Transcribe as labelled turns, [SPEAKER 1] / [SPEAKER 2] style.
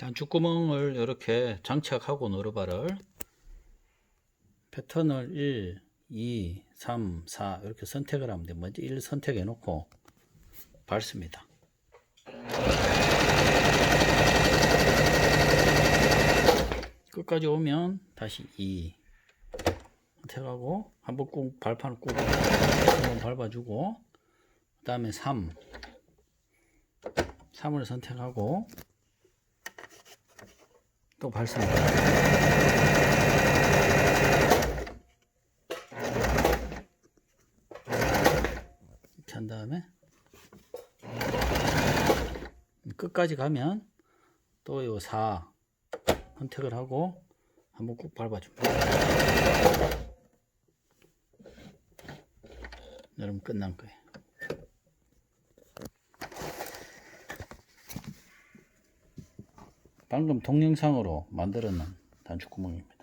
[SPEAKER 1] 단축구멍을 이렇게 장착하고 노르바를 패턴을 1, 2, 3, 4 이렇게 선택을 하면 돼. 먼저 1 선택해 놓고 밟습니다. 끝까지 오면 다시 2 선택하고 한번 꾹 발판을 꾹 한번 밟아주고 그 다음에 3 3을 선택하고 또 밟습니다. 이렇게 한 다음에 끝까지 가면 또 요 4 선택을 하고 한번 꾹 밟아줍니다. 여러분 끝난 거예요. 방금 동영상으로 만들어 놓은 단축구멍입니다.